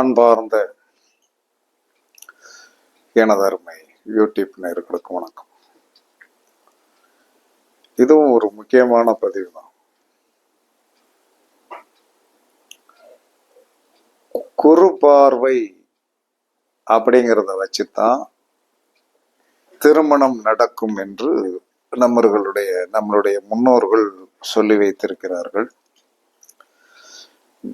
அன்பார்ந்த எனதருமை யூடியூப் நேர்களுக்கு வணக்கம். இதுவும் ஒரு முக்கியமான பதிவு தான் குறு பார்வை அப்படிங்கிறத வச்சுதான் திருமணம் நடக்கும் என்று நம்மர்களுடைய நம்மளுடைய முன்னோர்கள் சொல்லி வைத்திருக்கிறார்கள்.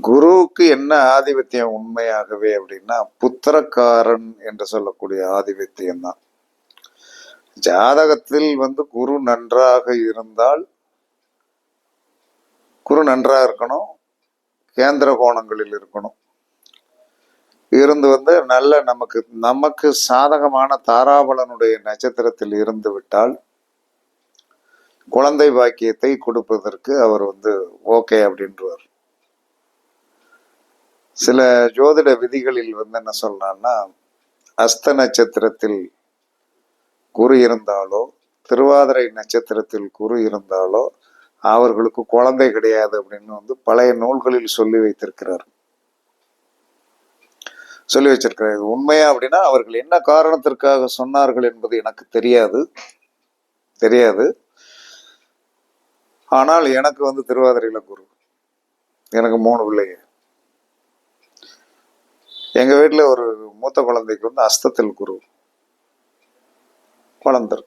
குருவுக்கு என்ன ஆதிபத்தியம் உண்மையாகவே அப்படின்னா புத்திரக்காரன் என்று சொல்லக்கூடிய ஆதிபத்தியம் தான் ஜாதகத்தில் வந்து குரு நன்றாக இருந்தால் குரு நன்றாக இருக்கணும். கேந்திர கோணங்களில் இருக்கணும். இருந்து வந்து நல்ல நமக்கு நமக்கு சாதகமான தாராபலனுடைய நட்சத்திரத்தில் இருந்து விட்டால் குழந்தை பாக்கியத்தை கொடுப்பதற்கு அவர் வந்து ஓகே அப்படின்றவர். சில ஜோதிட விதிகளில் வந்து என்ன சொல்லலாம்னா அஸ்த நட்சத்திரத்தில் குரு இருந்தாலோ திருவாதிரை நட்சத்திரத்தில் குரு இருந்தாலோ அவர்களுக்கு குழந்தை கிடையாது அப்படின்னு வந்து பழைய நூல்களில் சொல்லி வைத்திருக்கிறார். சொல்லி வச்சிருக்கிறார். இது உண்மையா அப்படின்னா அவர்கள் என்ன காரணத்திற்காக சொன்னார்கள் என்பது எனக்கு தெரியாது. தெரியாது. ஆனால் எனக்கு வந்து திருவாதிரையில குரு. எனக்கு மூணு பிள்ளைங்க. எங்க வீட்டில் ஒரு மூத்த குழந்தைக்கு வந்து அஸ்தத்தில் குரு குழந்தை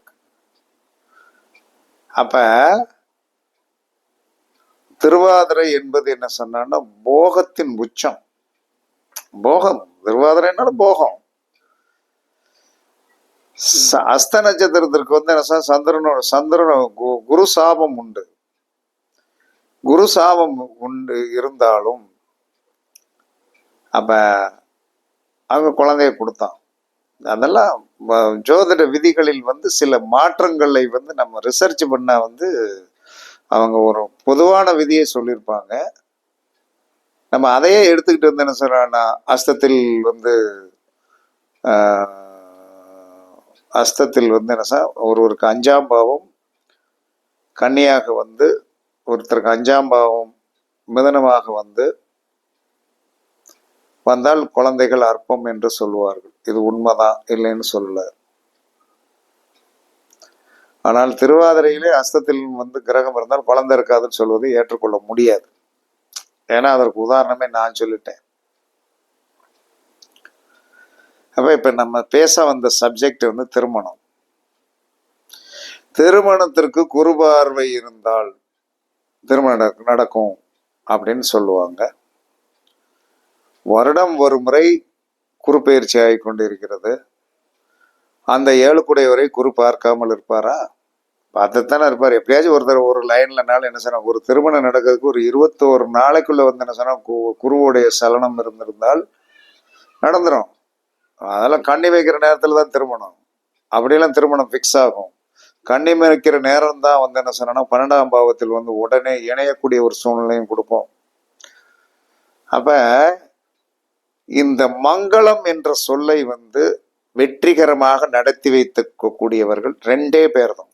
அப்போ அப்ப திருவாதிரை என்பது என்ன சொன்னான்னா போகத்தின் உச்சம். போகம். திருவாதிரைனால போகம். அஸ்த நட்சத்திரத்திற்கு வந்து என்ன சந்திரனோட சந்திரன கு- குரு சாபம் உண்டு. குரு சாபம் உண்டு இருந்தாலும் அப்ப அவங்க குழந்தைய கொடுத்தான். அதெல்லாம் ஜோதிட விதிகளில் வந்து சில மாற்றங்களை வந்து நம்ம ரிசர்ச் பண்ணால் வந்து அவங்க ஒரு பொதுவான விதியை சொல்லியிருப்பாங்க. நம்ம அதையே எடுத்துக்கிட்டு வந்து என்ன சொல்கிறான்னா அஸ்தத்தில் வந்து அஸ்தத்தில் வந்து என்ன சார் ஒருவருக்கு அஞ்சாம் பாவம் கன்னியாக வந்து ஒருத்தருக்கு அஞ்சாம் பாவம் மிதனமாக வந்து வந்தால் குழந்தைகள் அற்பம் என்று சொல்லுவார்கள். இது உண்மைதான் இல்லைன்னு சொல்லல. ஆனால் திருவாதிரையிலே அஸ்தத்தில் வந்து கிரகம் இருந்தால் குழந்தை இருக்காதுன்னு சொல்வதை ஏற்றுக்கொள்ள முடியாது. ஏன்னா அதற்கு உதாரணமே நான் சொல்லிட்டேன். அப்ப இப்ப நம்ம பேச வந்த சப்ஜெக்ட் வந்து திருமணம். திருமணத்திற்கு குறுபார்வை இருந்தால் திருமணம் நடக்கும் அப்படின்னு சொல்லுவாங்க. வருடம் ஒரு முறை குறுப்பெயர்ச்சி ஆகிக் கொண்டிருக்கிறது அந்த ஏழுக்குடையவரை குரு பார்க்காமல் இருப்பாரா? பார்த்துத்தானே இருப்பார். எப்படியாச்சும் ஒருத்தர் ஒரு லைன்லனாலும் என்ன சொன்னா ஒரு திருமணம் நடக்கிறதுக்கு ஒரு இருபத்தோரு நாளைக்குள்ள வந்து என்ன சொன்னா கு- குருவுடைய சலனம் இருந்திருந்தால் நடந்துரும். அதெல்லாம் கண்ணி வைக்கிற நேரத்துல தான் திருமணம். அப்படியெல்லாம் திருமணம் ஃபிக்ஸ் ஆகும். கண்ணி வைக்கிற நேரம் தான் வந்து என்ன சொன்னா பன்னெண்டாம் பாவத்தில் வந்து உடனே இணையக்கூடிய ஒரு சூழ்நிலையும் கொடுப்போம். அப்போ இந்த மங்களம் என்ற சொல்லை வந்து வெற்றிகரமாக நடத்தி வைத்துக்க கூடியவர்கள் ரெண்டே பேர் தான்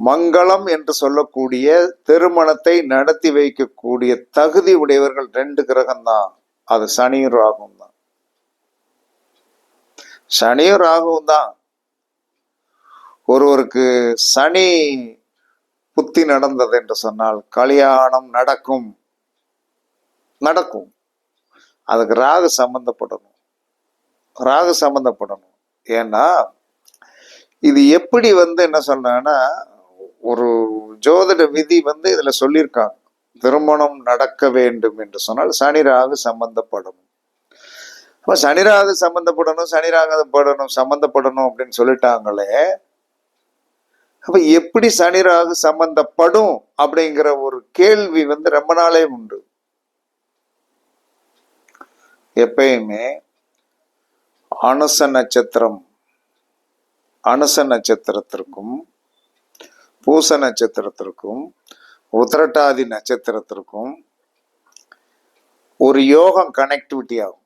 மங்களம் என்று சொல்லக்கூடிய திருமணத்தை நடத்தி வைக்கக்கூடிய தகுதி உடையவர்கள் ரெண்டு கிரகம் தான் அது சனியும் ராகும் தான். சனியும் ராகும் தான். ஒருவருக்கு சனி புத்தி நடந்தது என்று சொன்னால் கல்யாணம் நடக்கும். நடக்கும். அதுக்கு ராகு சம்மந்தப்படணும் ராகு சம்மந்தப்படணும் ஏன்னா இது எப்படி வந்து என்ன சொல்றாங்கன்னா ஒரு ஜோதிட விதி வந்து இதுல சொல்லியிருக்காங்க. திருமணம் நடக்க வேண்டும் என்று சொன்னால் சனி ராகு சம்பந்தப்படணும். அப்போ சனி ராகு சம்பந்தப்படணும் சனி ராகு படணும் சம்பந்தப்படணும் அப்படின்னு சொல்லிட்டாங்களே அப்ப எப்படி சனி ராகு சம்பந்தப்படும் அப்படிங்கிற ஒரு கேள்வி வந்து ரொம்ப நாளே உண்டு. எப்பயுமே அனுச நட்சத்திரம் அனுச நட்சத்திரத்திற்கும் பூச நட்சத்திரத்திற்கும் உத்திரட்டாதி நட்சத்திரத்திற்கும் ஒரு யோகம் கனெக்டிவிட்டி ஆகும்.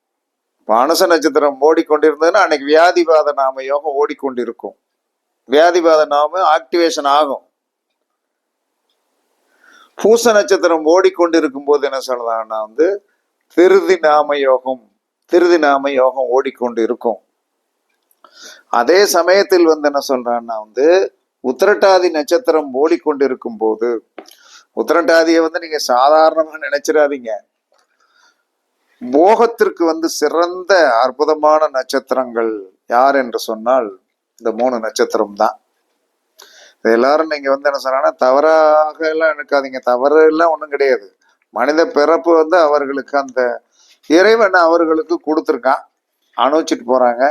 இப்போ அனுச நட்சத்திரம் ஓடிக்கொண்டிருந்ததுன்னா அன்னைக்கு வியாதிபாத நாம யோகம் ஓடிக்கொண்டிருக்கும். வியாதிபாத நாம ஆக்டிவேஷன் ஆகும். பூச நட்சத்திரம் ஓடிக்கொண்டிருக்கும் போது என்ன சொல்லலாம்னா வந்து திருதி நாம யோகம் திருதி நாம யோகம் ஓடிக்கொண்டு இருக்கும். அதே சமயத்தில் வந்து என்ன சொல்றான்னா வந்து உத்திரட்டாதி நட்சத்திரம் ஓடிக்கொண்டிருக்கும் போது உத்திரட்டாதியை வந்து நீங்க சாதாரணமா நினைச்சிடாதீங்க. போகத்திற்கு வந்து சிறந்த அற்புதமான நட்சத்திரங்கள் யார் என்று சொன்னால் இந்த மூணு நட்சத்திரம் தான். இது எல்லாரும் நீங்க வந்து என்ன சொன்னா தவறாக எல்லாம் எடுக்காதீங்க தவறு எல்லாம் ஒன்றும் கிடையாது. மனித பிறப்பு வந்து அவர்களுக்கு அந்த இறைவன் அவர்களுக்கு கொடுத்துருக்கான். அனுபவிச்சுட்டு போறாங்க.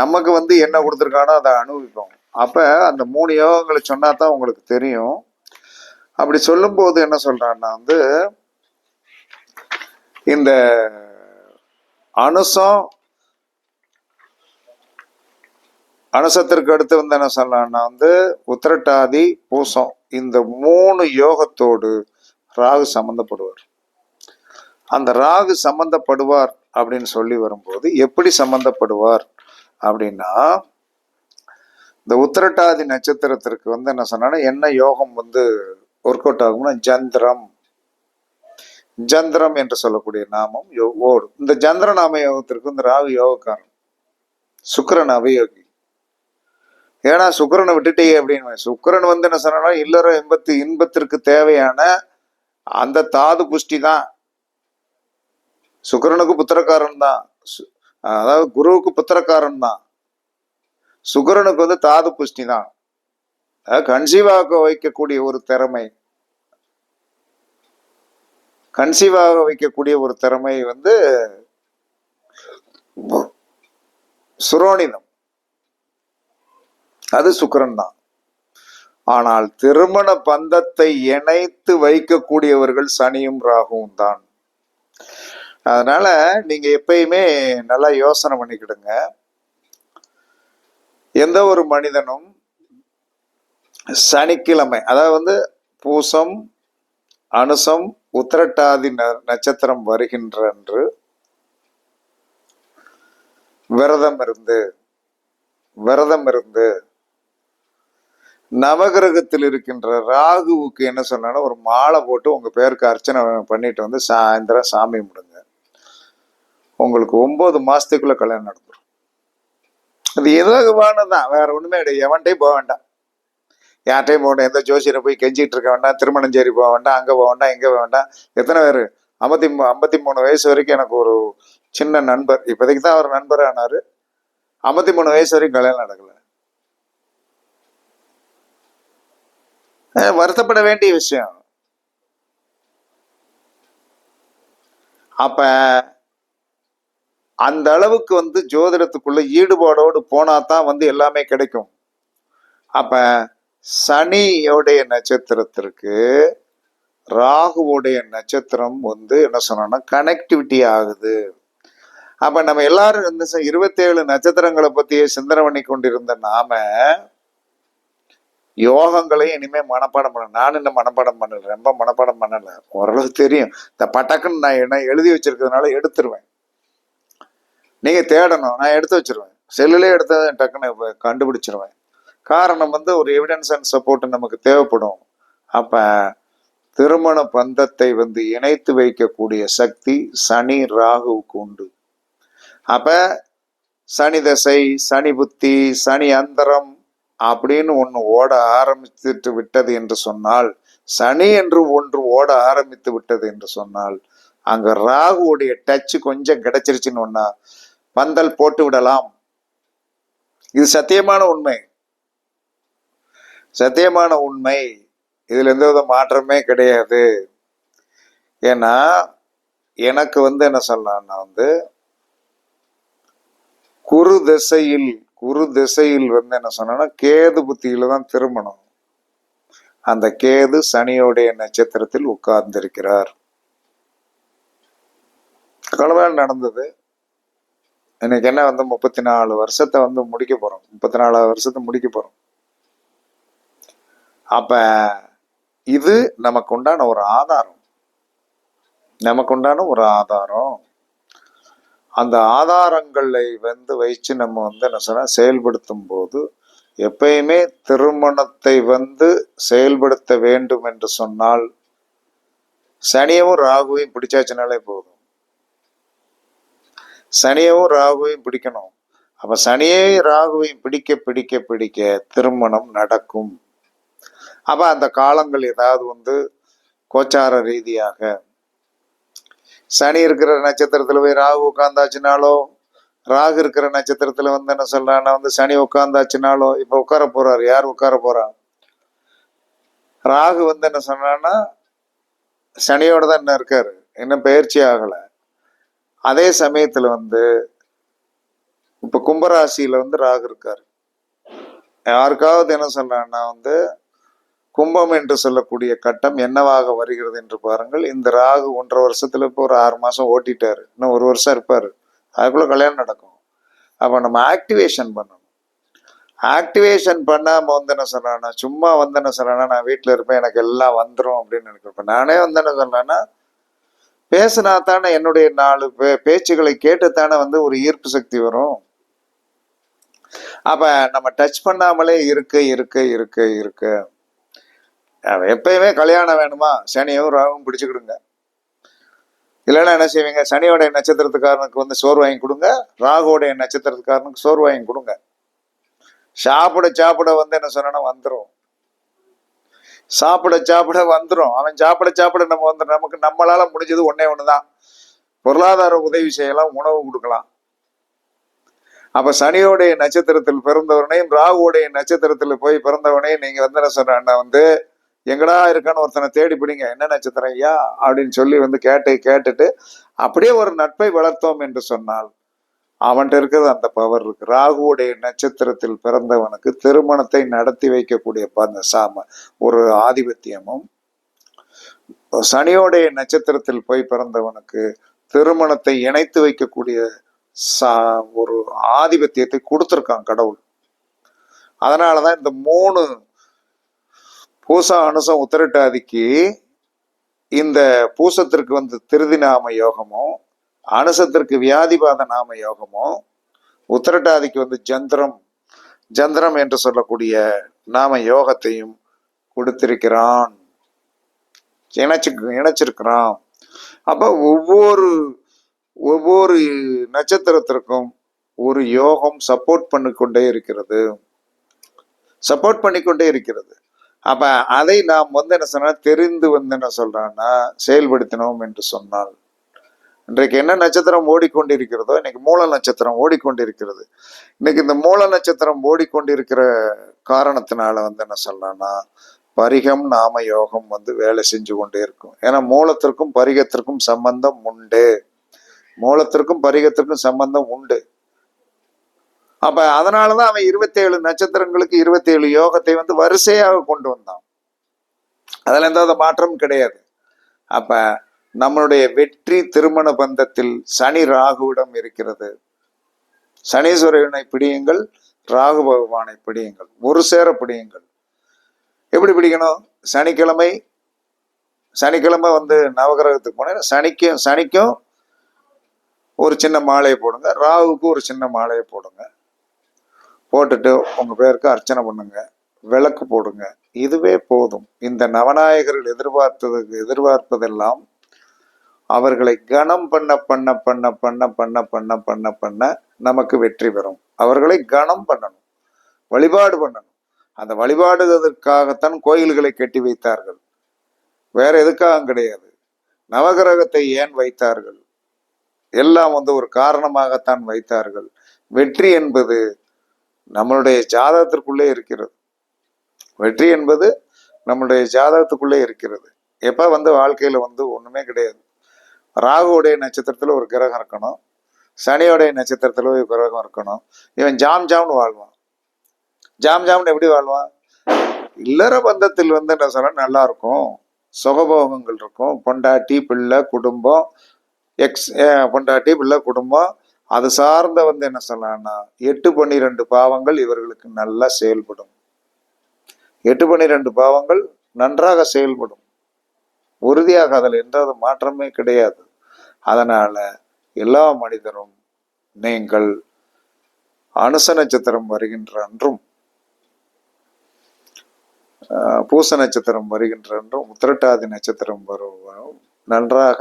நமக்கு வந்து என்ன கொடுத்துருக்கானோ அதை அனுபவிப்போம். அப்ப அந்த மூணு யோகங்களை சொன்னா தான் உங்களுக்கு தெரியும். அப்படி சொல்லும்போது என்ன சொல்றான்னா வந்து இந்த அனுசம் அனுசத்திற்கு அடுத்து வந்து என்ன சொல்லலாம்னா வந்து உத்திரட்டாதி பூசம். இந்த மூணு யோகத்தோடு ராகு சம்பந்தப்படுவார். அந்த ராகு சம்பந்தப்படுவார் அப்படின்னு சொல்லி வரும்போது எப்படி சம்பந்தப்படுவார் அப்படின்னா இந்த உத்திரட்டாதி நட்சத்திரத்திற்கு வந்து என்ன சொன்னா என்ன யோகம் வந்து ஒர்க் அவுட் ஆகும்னா ஜந்திரம் ஜந்திரம் என்று சொல்லக்கூடிய நாமம் யோ- ஓடும் இந்த ஜந்திர நாம யோகத்திற்கு இந்த ராகு யோகக்காரன். சுக்கரன் அவயோகி ஏன்னா சுக்கரனை விட்டுட்டே அப்படின்னு. சுக்கரன் வந்து என்ன சொன்னா இல்லற இன்பத்து இன்பத்திற்கு தேவையான அந்த தாது புஷ்டி தான். சுக்கிரனுக்கு புத்திரக்காரன் தான். சு- அதாவது குருவுக்கு புத்திரக்காரன் தான். சுக்கிரனுக்கு வந்து தாது புஷ்டி தான். கன்சீவாக வைக்கக்கூடிய ஒரு திறமை. கன்சீவாக வைக்கக்கூடிய ஒரு திறமை வந்து சுரோனிதம். அது சுக்கரன் தான். ஆனால் திருமண பந்தத்தை இணைத்து வைக்கக்கூடியவர்கள் சனியும் ராகுவும் தான். அதனால நீங்க எப்பயுமே நல்லா யோசனை பண்ணிக்கிடுங்க. எந்த ஒரு மனிதனும் சனிக்கிழமை அதாவது வந்து பூசம் அனுசம் உத்திரட்டாதி ந- நட்சத்திரம் வருகின்ற அன்று விரதம் இருந்து விரதம் இருந்து நவகிரகத்தில் இருக்கின்ற ராகுவுக்கு என்ன சொன்னா ஒரு மாலை போட்டு உங்க பேருக்கு அர்ச்சனை பண்ணிட்டு வந்து சாயந்தரம் சாமி கும்பிடுங்க. உங்களுக்கு ஒன்பது மாசத்துக்குள்ள கல்யாணம் நடந்துடும் அது இலகுவானதான் வேற ஒண்ணுமே கிடையாது எவன்டையும் போக வேண்டாம். யார்ட்டையும் போக வேண்டாம். எந்த ஜோசியரை போய் கெஞ்சிட்டு இருக்க வேண்டாம். திருமணஞ்சேரி போக வேண்டாம். அங்க போக வேண்டாம். இங்க போக வேண்டாம். எத்தனை பேர்? ஐம்பத்தி ஐம்பத்தி மூணு வயசு வரைக்கும் எனக்கு ஒரு சின்ன நண்பர். இப்போதைக்கு தான் அவர் நண்பர் ஆனாரு ஐம்பத்தி மூணு வயசு வரைக்கும் கல்யாணம் நடக்கல. வருத்தப்பட வேண்டிய விஷயம். அப்ப அந்த அளவுக்கு வந்து ஜோதிடத்துக்குள்ள ஈடுபாடோடு போனா தான் வந்து எல்லாமே கிடைக்கும். அப்ப சனியோடைய நட்சத்திரத்திற்கு ராகுவோடைய நட்சத்திரம் வந்து என்ன சொன்னோம்னா கனெக்டிவிட்டி ஆகுது. அப்ப நம்ம எல்லாரும் இந்த இருபத்தேழு நட்சத்திரங்களை பத்தியே சிந்தனை பண்ணி கொண்டிருந்த நாம யோகங்களையும் இனிமேல் மனப்பாடம் பண்ண நான் இன்னும் மனப்பாடம் பண்ணல ரொம்ப மனப்பாடம் பண்ணலை. ஓரளவு தெரியும். இந்த பட்டக்குன்னு நான் என்ன எழுதி வச்சிருக்கிறதுனால எடுத்துருவேன். நீங்கள் தேடணும் நான் எடுத்து வச்சிருவேன். செல்லுலே எடுத்து டக்குன்னு இப்போ கண்டுபிடிச்சிருவேன். காரணம் வந்து ஒரு எவிடன்ஸ் அண்ட் சப்போர்ட் நமக்கு தேவைப்படும். அப்போ திருமண பந்தத்தை வந்து இணைத்து வைக்கக்கூடிய சக்தி சனி ராகுவுக்கு உண்டு. அப்போ சனி தசை சனி புத்தி சனி அந்தரம் அப்படின்னு ஒன்று ஓட ஆரம்பித்துட்டு விட்டது என்று சொன்னால் சனி என்று ஒன்று ஓட ஆரம்பித்து விட்டது என்று சொன்னால் அங்க ராகுவுடைய டச் கொஞ்சம் கிடைச்சிருச்சுன்னு ஒன்னா பந்தல் போட்டு விடலாம். இது சத்தியமான உண்மை. சத்தியமான உண்மை. இதுல எந்த வித மாற்றமே கிடையாது. ஏன்னா எனக்கு வந்து என்ன சொல்லலாம்னா வந்து குரு திசையில் குரு திசையில் வந்து என்ன சொன்னா கேது புத்தியில தான் திருமணம் அந்த கேது சனியோடைய நட்சத்திரத்தில் உட்கார்ந்திருக்கிறார். கலவையில் நடந்தது. இன்னைக்கு என்ன வந்து முப்பத்தி நாலு வருஷத்தை வந்து முடிக்க போறோம். முப்பத்தி நாலாவது வருஷத்தை முடிக்க போறோம். அப்ப இது நமக்கு உண்டான ஒரு ஆதாரம். நமக்கு உண்டான ஒரு ஆதாரம். அந்த ஆதாரங்களை வந்து வைச்சு நம்ம வந்து என்ன சொன்னால் செயல்படுத்தும் போது எப்பயுமே திருமணத்தை வந்து செயல்படுத்த வேண்டும் என்று சொன்னால் சனியவும் ராகுவையும் பிடிச்சாச்சுனாலே போதும். சனியவும் ராகுவையும் பிடிக்கணும். அப்ப சனியை ராகுவையும் பிடிக்க பிடிக்க பிடிக்க திருமணம் நடக்கும். அப்ப அந்த காலங்கள் ஏதாவது வந்து கோச்சார ரீதியாக சனி இருக்கிற நட்சத்திரத்துல போய் ராகு உட்காந்தாச்சுனாலோ ராகு இருக்கிற நட்சத்திரத்துல வந்து என்ன சொல்றான்னா வந்து சனி உட்காந்தாச்சுனாலோ இப்ப உட்கார போறாரு. யார் உட்கார போறா? ராகு வந்து என்ன சொன்னான்னா சனியோட தான் இன்னும் இருக்காரு. இன்னும் பயிற்சி ஆகல. அதே சமயத்துல வந்து இப்ப கும்பராசியில வந்து ராகு இருக்காரு. யாருக்காவது என்ன சொல்றான்னா வந்து கும்பம் என்று சொல்லக்கூடிய கட்டம் என்னவாக வருகிறது என்று பாருங்கள். இந்த ராகு ஒன்றரை வருஷத்துல இப்போ ஒரு ஆறு மாசம் ஓட்டிட்டாரு. இன்னும் ஒரு வருஷம் இருப்பாரு. அதுக்குள்ள கல்யாணம் நடக்கும். அப்போ நம்ம ஆக்டிவேஷன் பண்ணணும். ஆக்டிவேஷன் பண்ணாம வந்து என்ன சும்மா வந்து என்ன நான் வீட்டில் இருப்பேன் எனக்கு எல்லாம் வந்துடும் அப்படின்னு நினைக்கிறப்ப நானே வந்து என்ன சொல்றேன்னா பேசினா தானே என்னுடைய நாலு பே பேச்சுகளை கேட்டுத்தானே வந்து ஒரு ஈர்ப்பு சக்தி வரும். அப்ப நம்ம டச் பண்ணாமலே இருக்க இருக்க இருக்க இருக்க. எப்பயுமே கல்யாணம் வேணுமா? சனியும் ராகும் பிடிச்சுக்கிடுங்க. இல்லைன்னா என்ன செய்வீங்க? சனியோடைய நட்சத்திரத்துக்காரனுக்கு வந்து சோறு வாங்கி கொடுங்க. ராகுவோடைய நட்சத்திரத்துக்காரனுக்கு சோறு வாங்கி கொடுங்க. சாப்பிட சாப்பிட வந்து என்ன சொன்னா வந்துடும் சாப்பிட சாப்பிட வந்துடும் அவன் சாப்பிட சாப்பிட நம்ம வந்து நமக்கு நம்மளால முடிஞ்சது ஒன்னே ஒண்ணுதான். பொருளாதார உதவி செய்யலாம் உணவு கொடுக்கலாம். அப்ப சனியோடைய நட்சத்திரத்தில் பிறந்தவனையும் ராகுவோடைய நட்சத்திரத்தில் போய் பிறந்தவனையும் நீங்க வந்து என்ன சொன்ன வந்து எங்கடா இருக்கான்னு ஒருத்தனை தேடி பிடிங்க. என்ன நட்சத்திரம் ஐயா? அப்படின்னு சொல்லி வந்து கேட்டு கேட்டுட்டு அப்படியே ஒரு நட்பை வளர்த்தோம் என்று சொன்னால் அவன்கிட்ட இருக்கிறது அந்த பவர் இருக்கு. ராகுவுடைய நட்சத்திரத்தில் பிறந்தவனுக்கு திருமணத்தை நடத்தி வைக்கக்கூடிய ப- அந்த சாம ஒரு ஆதிபத்தியமும் சனியோடைய நட்சத்திரத்தில் போய் பிறந்தவனுக்கு திருமணத்தை இணைத்து வைக்கக்கூடிய சா ஒரு ஆதிபத்தியத்தை கொடுத்துருக்கான் கடவுள். அதனாலதான் இந்த மூணு பூசா அனுசம் உத்திரட்டாதிக்கு இந்த பூசத்திற்கு வந்து திருதி நாம யோகமும் அனுசத்திற்கு வியாதிபாத நாம யோகமும் உத்திரட்டாதிக்கு வந்து ஜந்திரம் ஜந்திரம் என்று சொல்லக்கூடிய நாம யோகத்தையும் கொடுத்திருக்கிறான். இணைச்சு இணைச்சிருக்கிறான். அப்ப ஒவ்வொரு ஒவ்வொரு நட்சத்திரத்திற்கும் ஒரு யோகம் சப்போர்ட் பண்ணிக்கொண்டே இருக்கிறது. சப்போர்ட் பண்ணிக்கொண்டே இருக்கிறது. அப்ப அதை நாம் வந்து என்ன சொன்னா தெரிந்து வந்து என்ன சொல்றான்னா செயல்படுத்தினோம் என்று சொன்னால். இன்றைக்கு என்ன நட்சத்திரம் ஓடிக்கொண்டிருக்கிறதோ இன்னைக்கு மூல நட்சத்திரம் ஓடிக்கொண்டிருக்கிறது. இன்னைக்கு இந்த மூல நட்சத்திரம் ஓடிக்கொண்டிருக்கிற காரணத்தினால வந்து என்ன சொல்லலாம்னா பரிகம் நாம யோகம் வந்து வேலை செஞ்சு கொண்டே இருக்கும். ஏன்னா மூலத்திற்கும் பரிகத்திற்கும் சம்பந்தம் உண்டு. மூலத்திற்கும் பரிகத்திற்கும் சம்பந்தம் உண்டு. அப்ப அதனாலதான் அவன் இருபத்தேழு நட்சத்திரங்களுக்கு இருபத்தேழு யோகத்தை வந்து வரிசையாக கொண்டு வந்தான். அதில் எந்த மாற்றமும் கிடையாது. அப்ப நம்மளுடைய வெற்றி திருமண பந்தத்தில் சனி ராகுவிடம் இருக்கிறது. சனீஸ்வரனை பிடியுங்கள் ராகு பகவானை பிடியுங்கள் ஒரு சேர பிடியுங்கள். எப்படி பிடிக்கணும்? சனிக்கிழமை சனிக்கிழமை வந்து நவகிரகத்துக்கு போனேன். சனிக்கும் சனிக்கும் ஒரு சின்ன மாலையை போடுங்க ராகுக்கு ஒரு சின்ன மாலையை போடுங்க. போட்டுட்டு உங்கள் பேருக்கு அர்ச்சனை பண்ணுங்க விளக்கு போடுங்க. இதுவே போதும். இந்த நவநாயகர்கள் எதிர்பார்த்ததுக்கு எதிர்பார்ப்பதெல்லாம் அவர்களை கனம் பண்ண பண்ண பண்ண பண்ண பண்ண பண்ண பண்ண பண்ண நமக்கு வெற்றி பெறும். அவர்களை கனம் பண்ணணும். வழிபாடு பண்ணணும். அந்த வழிபாடுவதற்காகத்தான் கோயில்களை கட்டி வைத்தார்கள். வேற எதுக்காக கிடையாது. நவகிரகத்தை ஏன் வைத்தார்கள்? எல்லாம் வந்து ஒரு காரணமாகத்தான் வைத்தார்கள். வெற்றி என்பது நம்மளுடைய ஜாதகத்திற்குள்ளே இருக்கிறது. வெற்றி என்பது நம்மளுடைய ஜாதகத்துக்குள்ளே இருக்கிறது. எப்போ வந்து வாழ்க்கையில் வந்து ஒன்றுமே கிடையாது. ராகுவுடைய நட்சத்திரத்தில் ஒரு கிரகம் இருக்கணும். சனியோடைய நட்சத்திரத்தில் ஒரு கிரகம் இருக்கணும். இவன் ஜாம் ஜாம்னு வாழ்வான். ஜாம் ஜாம்னு எப்படி வாழ்வான்? இல்லற பந்தத்தில் வந்து என்ன சொல்ல நல்லா இருக்கும். சுகபோகங்கள் இருக்கும். பொண்டாட்டி பிள்ளை குடும்பம் எக்ஸ் பொண்டாட்டி பிள்ளை குடும்பம் அது சார்ந்த வந்து என்ன சொல்லலாம்னா எட்டு பன்னிரெண்டு பாவங்கள் இவர்களுக்கு நல்லா செயல்படும். எட்டு பன்னிரெண்டு பாவங்கள் நன்றாக செயல்படும். உறுதியாக அதில் எந்த மாற்றமே கிடையாது. அதனால எல்லா மனிதரும் நீங்கள் அனுச நட்சத்திரம் வருகின்ற அன்றும் ஆஹ், பூச நட்சத்திரம் வருகின்ற அன்றும் உத்திரட்டாதி நட்சத்திரம் வரும். நன்றாக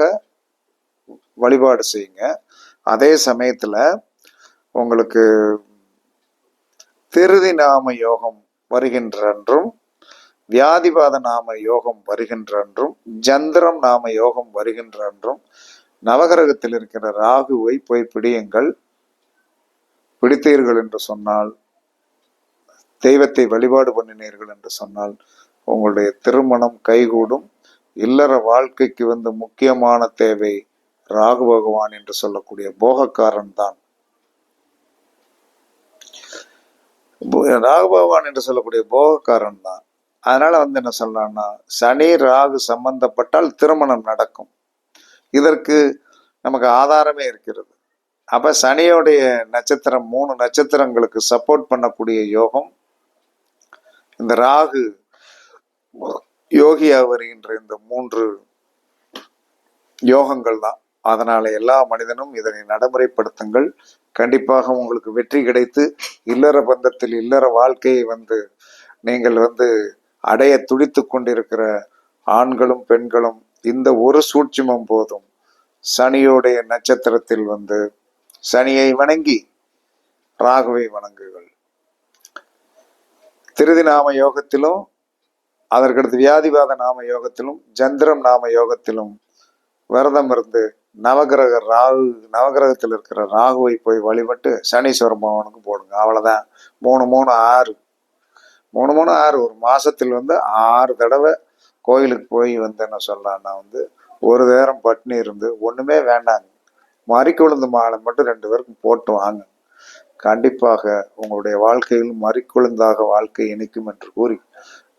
வழிபாடு செய்யுங்க. அதே சமயத்தில் உங்களுக்கு திருதி நாம யோகம் வருகின்றன்றும் வியாதிவாத வியாதிபாத நாம யோகம் வருகின்றன்றும் சந்திரம் நாம யோகம் வருகின்றன்றும் நவகிரகத்தில் இருக்கிற ராகுவை போய் பிடியுங்கள். பிடித்தீர்கள் என்று சொன்னால் தெய்வத்தை வழிபாடு பண்ணினீர்கள் என்று சொன்னால் உங்களுடைய திருமணம் கைகூடும். இல்லற வாழ்க்கைக்கு வந்து முக்கியமான தேவை ராகு பகவான் என்று சொல்லக்கூடிய போகக்காரன் தான். ராகு பகவான் என்று சொல்லக்கூடிய போகக்காரன் தான். அதனால வந்து என்ன சொல்றான்னா சனி ராகு சம்பந்தப்பட்டால் திருமணம் நடக்கும். இதற்கு நமக்கு ஆதாரமே இருக்கிறது. அப்ப சனியோடைய நட்சத்திரம் மூணு நட்சத்திரங்களுக்கு சப்போர்ட் பண்ணக்கூடிய யோகம் இந்த ராகு யோகியா வருகின்ற இந்த மூன்று யோகங்கள் தான். அதனால் எல்லா மனிதனும் இதனை நடைமுறைப்படுத்துங்கள். கண்டிப்பாக உங்களுக்கு வெற்றி கிடைத்து இல்லற பந்தத்தில் இல்லற வாழ்க்கையை வந்து நீங்கள் வந்து அடைய துடித்து கொண்டிருக்கிற ஆண்களும் பெண்களும் இந்த ஒரு சூட்சிமம் போதும். சனியோடைய நட்சத்திரத்தில் வந்து சனியை வணங்கி ராகுவை வணங்குகள் திருதி நாம யோகத்திலும் அதற்கடுத்து வியாதிவாத நாம யோகத்திலும் ஜந்திரம் நாம யோகத்திலும் விரதம் இருந்து நவகிரக ராகு நவகிரகத்தில் இருக்கிற ராகுவை போய் வழிபட்டு சனீஸ்வர பகவானுக்கு போடுங்க. அவ்வளோதான் மூணு மூணு ஆறு. மூணு மூணு ஆறு. ஒரு மாசத்தில் வந்து ஆறு தடவை கோயிலுக்கு போய் வந்து என்ன சொல்லலாம்னா வந்து ஒரு நேரம் பட்னி இருந்து ஒன்றுமே வேண்டாங்க. மறிக்குழுந்து மாலை மட்டும் ரெண்டு பேருக்கும் போட்டு வாங்க. கண்டிப்பாக உங்களுடைய வாழ்க்கையில் மறிக்குழுந்தாக வாழ்க்கை இணைக்கும் என்று கூறி